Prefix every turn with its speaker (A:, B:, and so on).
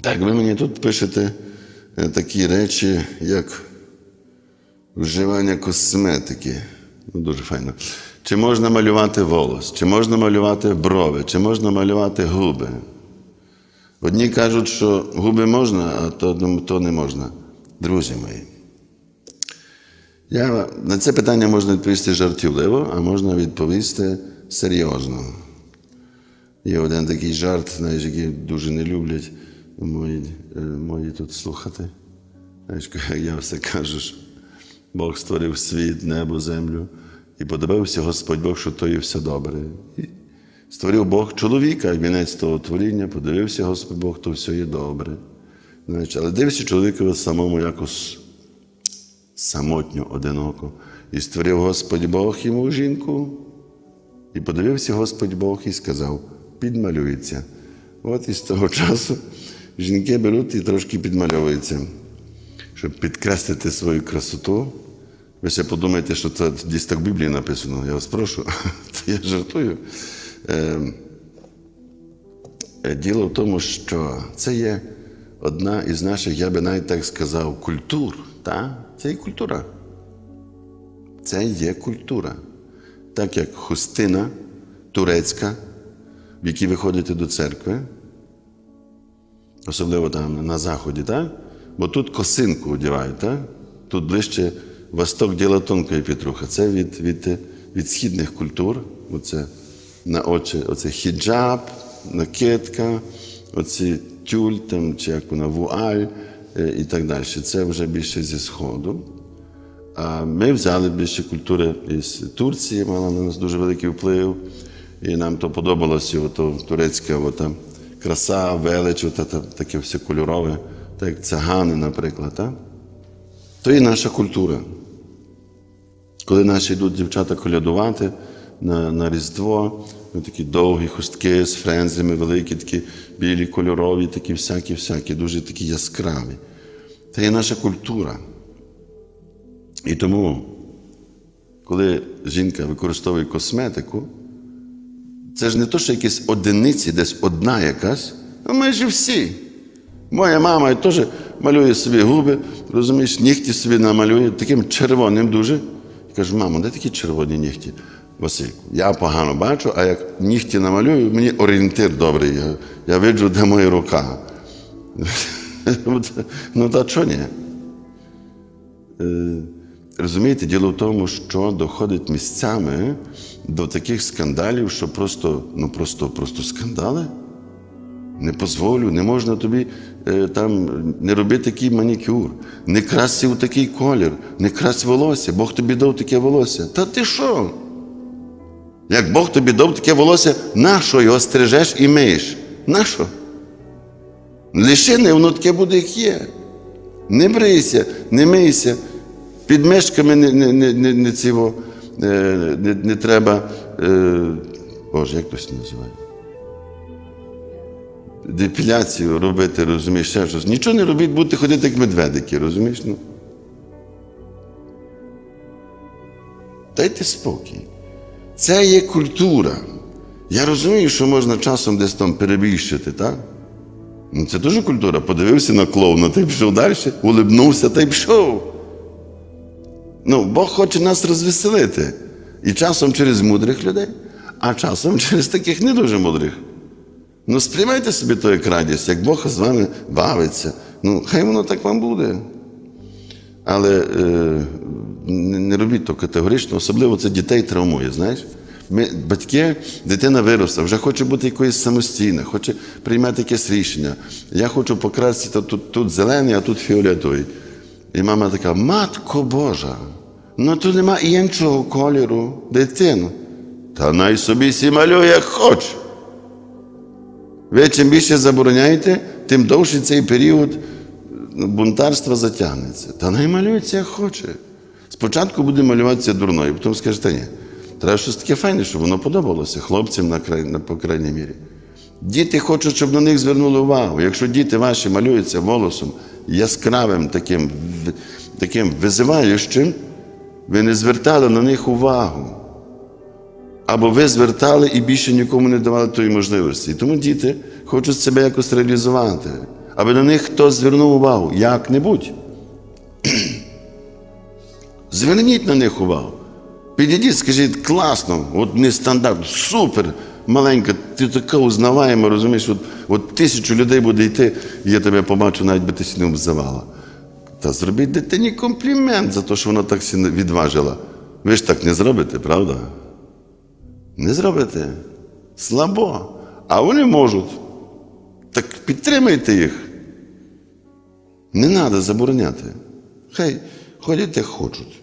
A: Так, ви мені тут пишете е, такі речі, як вживання косметики. Ну, дуже файно. Чи можна малювати волос, чи можна малювати брови, чи можна малювати губи. Одні кажуть, що губи можна, а то, то не можна. Друзі мої. Я, на це питання можна відповісти жартівливо, а можна відповісти серйозно. Є один такий жарт, знаєш, який дуже не люблять мої, мої тут слухати. Як я все кажу, Бог створив світ, небо, землю, і подивився Господь Бог, що то є все добре. І створив Бог чоловіка, вінець того творіння, подивився Господь Бог, то все є добре. Знаєш, але дивився чоловікові самому якось самотньо, одиноко. І створив Господь Бог йому жінку. І подивився Господь Бог і сказав: підмалюється. От і з того часу жінки беруть і трошки підмальовуються, щоб підкреслити свою красоту. Ви ще подумаєте, що це десь так в Біблії написано. Я вас прошу, то я жартую. Е, е, Діло в тому, що це є одна із наших, я би навіть так сказав, культур. Та? Це є культура. Це є культура. Так як хустина турецька, в якій ви ходите до церкви, особливо там на заході, так? бо тут косинку одягають, так? тут ближче восток діла тонкої Петруха. Це від, від, від східних культур. Оце на очі, оце хіджаб, накидка, оці тюль, там, чи як вона, вуаль е, і так далі. Це вже більше зі Сходу. А ми взяли більше культури із Турції, мала на нас дуже великий вплив. І нам то подобалося, ото турецька ота краса, велич, ота, та, таке все кольорове, так як цагани, наприклад. Так? То і наша культура. Коли наші йдуть дівчата колядувати на, на Різдво, ну, такі довгі хустки з френзами, великі, такі білі, кольорові, такі всякі-всякі, дуже такі яскраві. Це є наша культура. І тому, коли жінка використовує косметику, це ж не то, що якісь одиниці, десь одна якась, а майже всі. Моя мама теж малює собі губи, розумієш, нігті собі намалює, таким червоним дуже. Я кажу, мамо, де такі червоні нігті? Васильку, я погано бачу, а як нігті намалюю, мені орієнтир добрий. Я, я виджу, де моя рука. ну, та що ні? Розумієте, діло в тому, що доходить місцями до таких скандалів, що просто, ну просто, просто скандали. Не дозволю, не можна тобі е, там не робити такий манікюр, не красти у такий колір, не красть волосся, Бог тобі дав таке волосся. Та ти що? Як Бог тобі дав таке волосся, нащо його стрижеш і миєш? Нащо? Лишини, воно таке буде, як є. Не брийся, не мийся. Під мешками не, не, не, не, цього, е, не, не треба. Е, Боже, як хтось називає? Депіляцію робити, розумієш, ще щось. Нічого не робіть, будете ходити як медведики, розумієш? Ну. Дайте спокій. Це є культура. Я розумію, що можна часом десь там перебільшити, так? Ну, Це теж культура. Подивився на клоуна, та й пішов далі, улибнувся та й пішов. Ну, Бог хоче нас розвеселити. І часом через мудрих людей, а часом через таких не дуже мудрих. Ну, сприймайте собі то як радість, як Бог з вами бавиться. Ну, хай воно так вам буде. Але е, не, робіть то категорично, особливо це дітей травмує, знаєш. Ми, батьки, дитина виросла, вже хоче бути якоюсь самостійною, хоче приймати якесь рішення. Я хочу покрасити тут, тут зелений, а тут фіолетовий. І мама така, матко Божа, ну тут нема іншого кольору, дитину. Та най собі сі малює, як хоче. Ви чим більше забороняєте, тим довше цей період бунтарства затягнеться. Та най малюється, як хоче. Спочатку буде малюватися дурною, потім скаже, та ні. Треба щось таке файне, щоб воно подобалося хлопцям, на край, на, по крайній мірі. Діти хочуть, щоб на них звернули увагу. Якщо діти ваші малюються волосом яскравим, таким, таким визиваючим, ви не звертали на них увагу. Або ви звертали і більше нікому не давали тої можливості. І тому діти хочуть себе якось реалізувати. аби на них хтось звернув увагу як-небудь. Зверніть на них увагу. Підійдіть, скажіть, класно, от не стандарт, супер, маленька, ти така узнаваєма, розумієш, от, от тисячу людей буде йти, і я тебе побачу, навіть би ти сі не обзивала. Та зробіть дитині комплімент за те, що вона так відважила. Ви ж так не зробите, правда? Не зробите. Слабо. А вони можуть. Так підтримайте їх. Не треба забороняти. Хай ходять як хочуть.